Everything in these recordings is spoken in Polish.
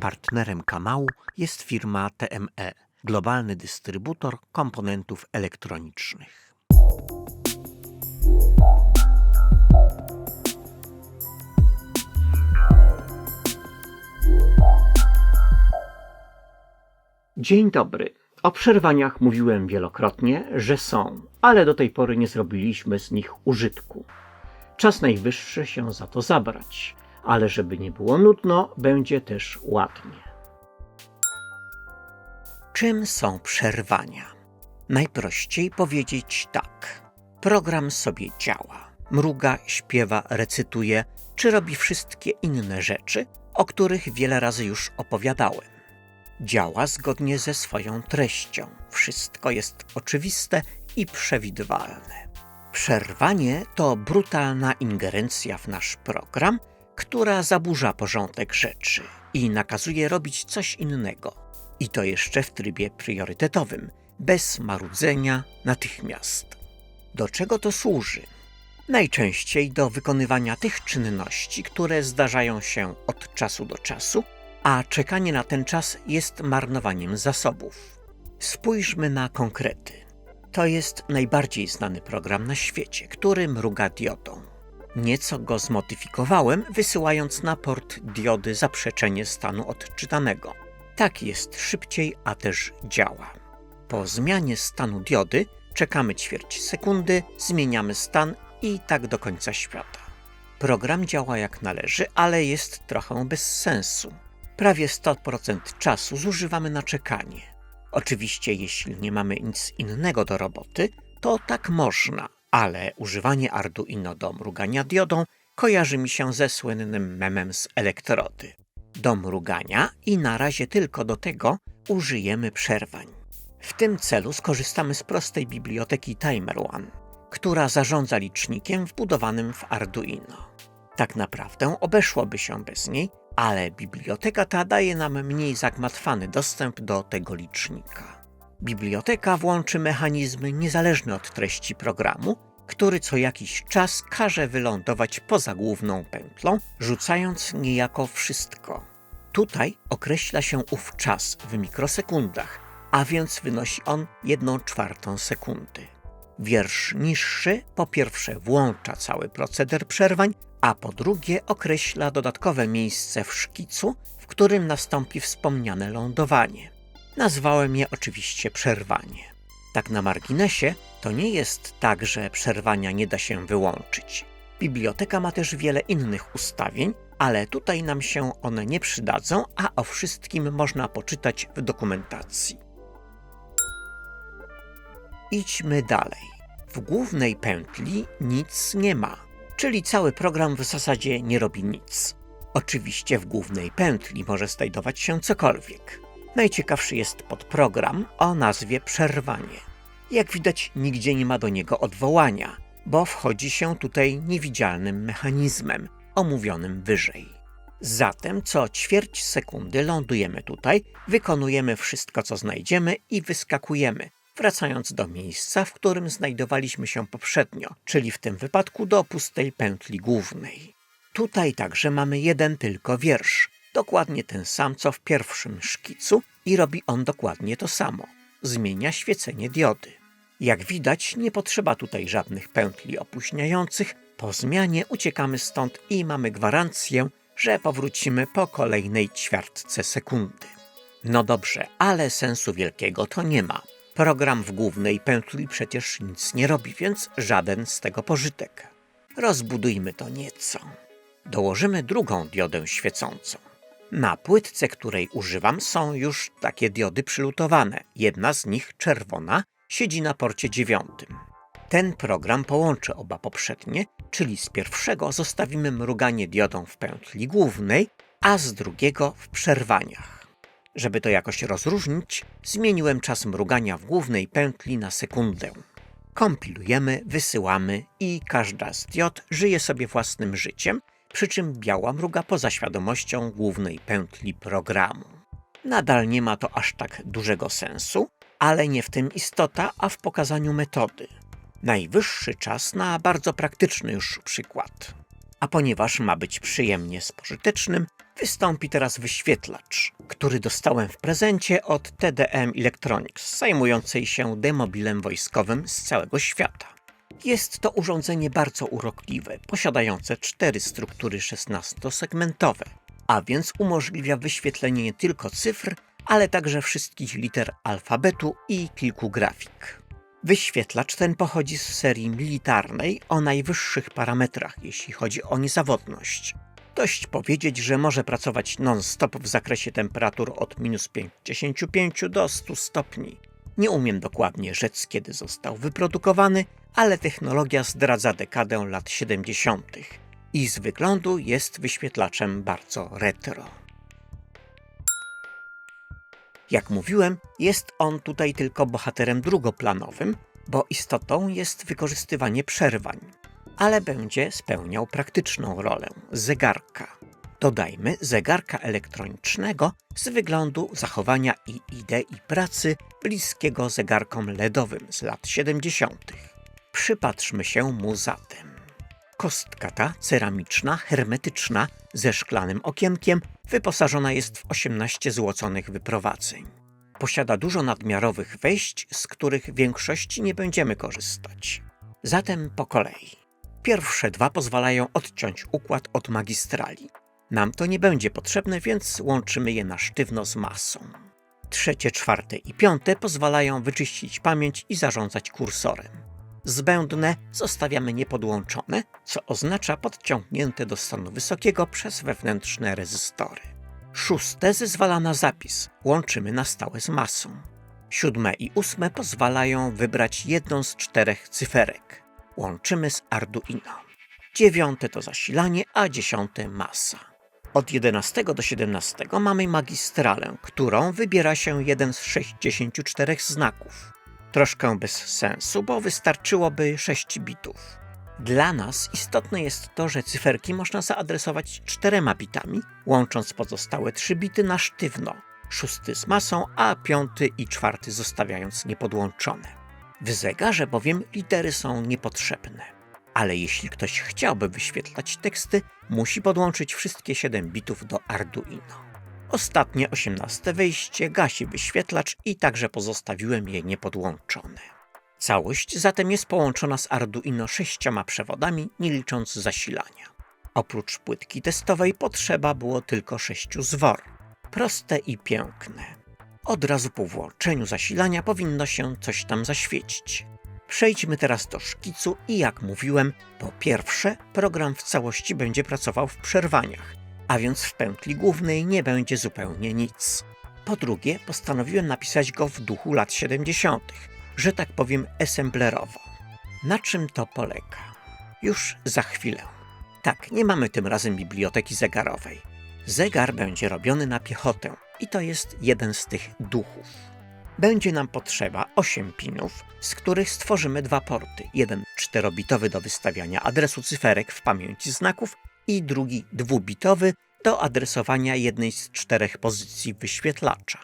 Partnerem kanału jest firma TME, globalny dystrybutor komponentów elektronicznych. Dzień dobry. O przerwaniach mówiłem wielokrotnie, że są, ale do tej pory nie zrobiliśmy z nich użytku. Czas najwyższy się za to zabrać, ale żeby nie było nudno, będzie też ładnie. Czym są przerwania? Najprościej powiedzieć tak. Program sobie działa. Mruga, śpiewa, recytuje, czy robi wszystkie inne rzeczy, o których wiele razy już opowiadałem. Działa zgodnie ze swoją treścią. Wszystko jest oczywiste i przewidywalne. Przerwanie to brutalna ingerencja w nasz program, która zaburza porządek rzeczy i nakazuje robić coś innego. I to jeszcze w trybie priorytetowym, bez marudzenia natychmiast. Do czego to służy? Najczęściej do wykonywania tych czynności, które zdarzają się od czasu do czasu, a czekanie na ten czas jest marnowaniem zasobów. Spójrzmy na konkrety. To jest najbardziej znany program na świecie, który mruga diodą. Nieco go zmodyfikowałem, wysyłając na port diody zaprzeczenie stanu odczytanego. Tak jest szybciej, a też działa. Po zmianie stanu diody czekamy ćwierć sekundy, zmieniamy stan i tak do końca świata. Program działa jak należy, ale jest trochę bez sensu. Prawie 100% czasu zużywamy na czekanie. Oczywiście, jeśli nie mamy nic innego do roboty, to tak można, ale używanie Arduino do mrugania diodą kojarzy mi się ze słynnym memem z elektrody. Do mrugania i na razie tylko do tego użyjemy przerwań. W tym celu skorzystamy z prostej biblioteki Timer One, która zarządza licznikiem wbudowanym w Arduino. Tak naprawdę obeszłoby się bez niej, ale biblioteka ta daje nam mniej zagmatwany dostęp do tego licznika. Biblioteka włączy mechanizmy niezależne od treści programu, który co jakiś czas każe wylądować poza główną pętlą, rzucając niejako wszystko. Tutaj określa się ów czas w mikrosekundach, a więc wynosi on 1 czwartą sekundy. Wiersz niższy po pierwsze włącza cały proceder przerwań, a po drugie określa dodatkowe miejsce w szkicu, w którym nastąpi wspomniane lądowanie. Nazwałem je oczywiście przerwanie. Tak na marginesie, to nie jest tak, że przerwania nie da się wyłączyć. Biblioteka ma też wiele innych ustawień, ale tutaj nam się one nie przydadzą, a o wszystkim można poczytać w dokumentacji. Idźmy dalej. W głównej pętli nic nie ma, czyli cały program w zasadzie nie robi nic. Oczywiście w głównej pętli może znajdować się cokolwiek. Najciekawszy jest podprogram o nazwie przerwanie. Jak widać, nigdzie nie ma do niego odwołania, bo wchodzi się tutaj niewidzialnym mechanizmem, omówionym wyżej. Zatem co ćwierć sekundy lądujemy tutaj, wykonujemy wszystko, co znajdziemy i wyskakujemy, wracając do miejsca, w którym znajdowaliśmy się poprzednio, czyli w tym wypadku do pustej pętli głównej. Tutaj także mamy jeden tylko wiersz, dokładnie ten sam co w pierwszym szkicu i robi on dokładnie to samo. Zmienia świecenie diody. Jak widać, nie potrzeba tutaj żadnych pętli opóźniających. Po zmianie uciekamy stąd i mamy gwarancję, że powrócimy po kolejnej ćwiartce sekundy. No dobrze, ale sensu wielkiego to nie ma. Program w głównej pętli przecież nic nie robi, więc żaden z tego pożytek. Rozbudujmy to nieco. Dołożymy drugą diodę świecącą. Na płytce, której używam, są już takie diody przylutowane. Jedna z nich, czerwona, siedzi na porcie dziewiątym. Ten program połączy oba poprzednie, czyli z pierwszego zostawimy mruganie diodą w pętli głównej, a z drugiego w przerwaniach. Żeby to jakoś rozróżnić, zmieniłem czas mrugania w głównej pętli na sekundę. Kompilujemy, wysyłamy i każda z diod żyje sobie własnym życiem, przy czym biała mruga poza świadomością głównej pętli programu. Nadal nie ma to aż tak dużego sensu, ale nie w tym istota, a w pokazaniu metody. Najwyższy czas na bardzo praktyczny już przykład. A ponieważ ma być przyjemnie spożytecznym, wystąpi teraz wyświetlacz, który dostałem w prezencie od TDM Electronics, zajmującej się demobilem wojskowym z całego świata. Jest to urządzenie bardzo urokliwe, posiadające cztery struktury 16-segmentowe, a więc umożliwia wyświetlenie nie tylko cyfr, ale także wszystkich liter alfabetu i kilku grafik. Wyświetlacz ten pochodzi z serii militarnej o najwyższych parametrach, jeśli chodzi o niezawodność. Dość powiedzieć, że może pracować non-stop w zakresie temperatur od minus 55 do 100 stopni. Nie umiem dokładnie rzec, kiedy został wyprodukowany, ale technologia zdradza dekadę lat 70. i z wyglądu jest wyświetlaczem bardzo retro. Jak mówiłem, jest on tutaj tylko bohaterem drugoplanowym, bo istotą jest wykorzystywanie przerwań, ale będzie spełniał praktyczną rolę zegarka. Dodajmy zegarka elektronicznego z wyglądu zachowania i idei pracy bliskiego zegarkom LEDowym z lat 70. Przypatrzmy się mu zatem. Kostka ta, ceramiczna, hermetyczna, ze szklanym okienkiem, wyposażona jest w 18 złoconych wyprowadzeń. Posiada dużo nadmiarowych wejść, z których większości nie będziemy korzystać. Zatem po kolei. Pierwsze dwa pozwalają odciąć układ od magistrali. Nam to nie będzie potrzebne, więc łączymy je na sztywno z masą. Trzecie, czwarte i piąte pozwalają wyczyścić pamięć i zarządzać kursorem. Zbędne zostawiamy niepodłączone, co oznacza podciągnięte do stanu wysokiego przez wewnętrzne rezystory. Szóste zezwala na zapis, łączymy na stałe z masą. Siódme i ósme pozwalają wybrać jedną z czterech cyferek. Łączymy z Arduino. Dziewiąte to zasilanie, a dziesiąte masa. Od 11 do 17 mamy magistralę, którą wybiera się jeden z 64 znaków. Troszkę bez sensu, bo wystarczyłoby 6 bitów. Dla nas istotne jest to, że cyferki można zaadresować czterema bitami, łącząc pozostałe 3 bity na sztywno, szósty z masą, a piąty i czwarty zostawiając niepodłączone. W zegarze bowiem litery są niepotrzebne. Ale jeśli ktoś chciałby wyświetlać teksty, musi podłączyć wszystkie 7 bitów do Arduino. Ostatnie 18 wejście gasi wyświetlacz i także pozostawiłem je niepodłączone. Całość zatem jest połączona z Arduino sześcioma przewodami, nie licząc zasilania. Oprócz płytki testowej potrzeba było tylko sześciu zwor. Proste i piękne. Od razu po włączeniu zasilania powinno się coś tam zaświecić. Przejdźmy teraz do szkicu i jak mówiłem, po pierwsze program w całości będzie pracował w przerwaniach, a więc w pętli głównej nie będzie zupełnie nic. Po drugie, postanowiłem napisać go w duchu lat 70., że tak powiem assemblerowo. Na czym to polega? Już za chwilę. Tak, nie mamy tym razem biblioteki zegarowej. Zegar będzie robiony na piechotę i to jest jeden z tych duchów. Będzie nam potrzeba 8 pinów, z których stworzymy dwa porty. Jeden 4-bitowy do wystawiania adresu cyferek w pamięci znaków i drugi dwubitowy do adresowania jednej z czterech pozycji wyświetlacza.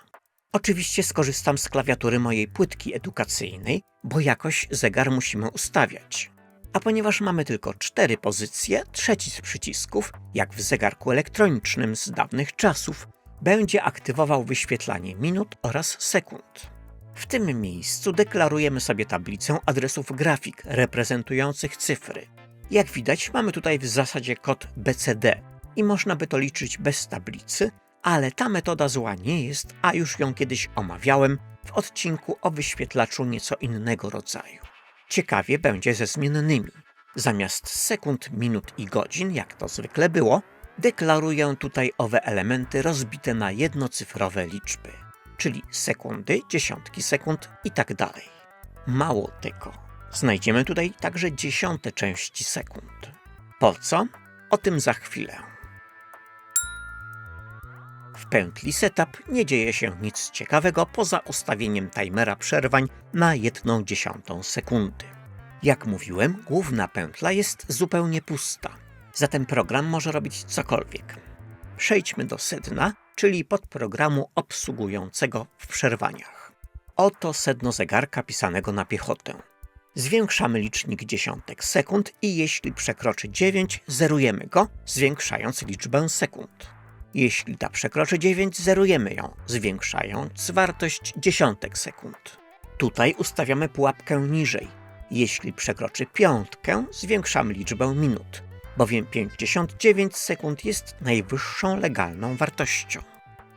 Oczywiście skorzystam z klawiatury mojej płytki edukacyjnej, bo jakoś zegar musimy ustawiać. A ponieważ mamy tylko cztery pozycje, trzeci z przycisków, jak w zegarku elektronicznym z dawnych czasów, będzie aktywował wyświetlanie minut oraz sekund. W tym miejscu deklarujemy sobie tablicę adresów grafik reprezentujących cyfry. Jak widać, mamy tutaj w zasadzie kod BCD i można by to liczyć bez tablicy, ale ta metoda zła nie jest, a już ją kiedyś omawiałem w odcinku o wyświetlaczu nieco innego rodzaju. Ciekawie będzie ze zmiennymi. Zamiast sekund, minut i godzin, jak to zwykle było, deklaruję tutaj owe elementy rozbite na jednocyfrowe liczby, czyli sekundy, dziesiątki sekund i tak dalej. Mało tego, znajdziemy tutaj także dziesiąte części sekund. Po co? O tym za chwilę. W pętli setup nie dzieje się nic ciekawego poza ustawieniem timera przerwań na jedną dziesiątą sekundy. Jak mówiłem, główna pętla jest zupełnie pusta, zatem program może robić cokolwiek. Przejdźmy do sedna, czyli podprogramu obsługującego w przerwaniach. Oto sedno zegarka pisanego na piechotę. Zwiększamy licznik dziesiątek sekund i jeśli przekroczy 9, zerujemy go, zwiększając liczbę sekund. Jeśli ta przekroczy 9, zerujemy ją, zwiększając wartość dziesiątek sekund. Tutaj ustawiamy pułapkę niżej. Jeśli przekroczy piątkę, zwiększamy liczbę minut, bowiem 59 sekund jest najwyższą legalną wartością.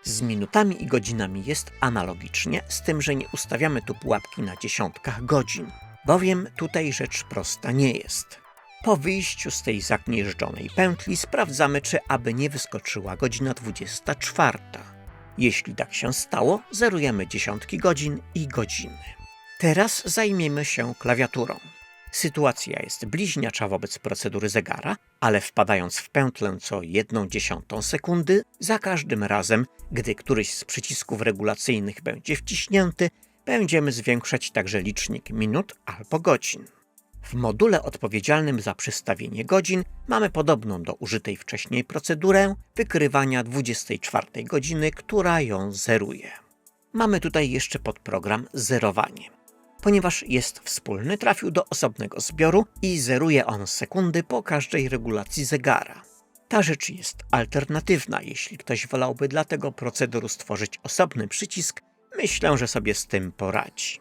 Z minutami i godzinami jest analogicznie, z tym, że nie ustawiamy tu pułapki na dziesiątkach godzin, bowiem tutaj rzecz prosta nie jest. Po wyjściu z tej zagnieżdżonej pętli sprawdzamy, czy aby nie wyskoczyła godzina 24. Jeśli tak się stało, zerujemy dziesiątki godzin i godziny. Teraz zajmiemy się klawiaturą. Sytuacja jest bliźniacza wobec procedury zegara, ale wpadając w pętlę co jedną dziesiątą sekundy, za każdym razem, gdy któryś z przycisków regulacyjnych będzie wciśnięty, będziemy zwiększać także licznik minut albo godzin. W module odpowiedzialnym za przestawienie godzin mamy podobną do użytej wcześniej procedurę wykrywania 24 godziny, która ją zeruje. Mamy tutaj jeszcze podprogram zerowanie. Ponieważ jest wspólny, trafił do osobnego zbioru i zeruje on sekundy po każdej regulacji zegara. Ta rzecz jest alternatywna, jeśli ktoś wolałby dla tego procederu stworzyć osobny przycisk, myślę, że sobie z tym poradzi.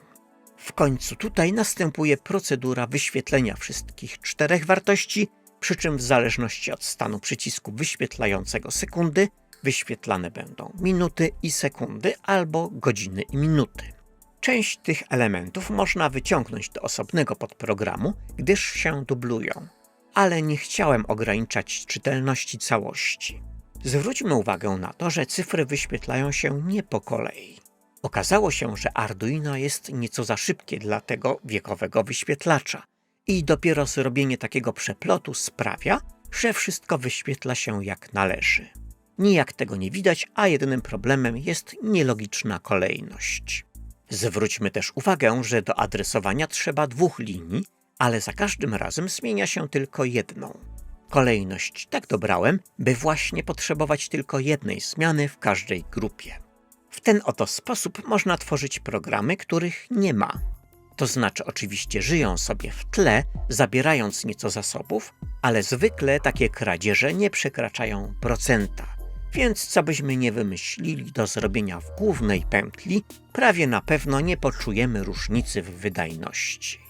W końcu tutaj następuje procedura wyświetlenia wszystkich czterech wartości, przy czym w zależności od stanu przycisku wyświetlającego sekundy, wyświetlane będą minuty i sekundy albo godziny i minuty. Część tych elementów można wyciągnąć do osobnego podprogramu, gdyż się dublują, ale nie chciałem ograniczać czytelności całości. Zwróćmy uwagę na to, że cyfry wyświetlają się nie po kolei. Okazało się, że Arduino jest nieco za szybkie dla tego wiekowego wyświetlacza i dopiero zrobienie takiego przeplotu sprawia, że wszystko wyświetla się jak należy. Nijak tego nie widać, a jedynym problemem jest nielogiczna kolejność. Zwróćmy też uwagę, że do adresowania trzeba dwóch linii, ale za każdym razem zmienia się tylko jedną. Kolejność tak dobrałem, by właśnie potrzebować tylko jednej zmiany w każdej grupie. Ten oto sposób można tworzyć programy, których nie ma. To znaczy, oczywiście żyją sobie w tle, zabierając nieco zasobów, ale zwykle takie kradzieże nie przekraczają procenta. Więc co byśmy nie wymyślili do zrobienia w głównej pętli, prawie na pewno nie poczujemy różnicy w wydajności.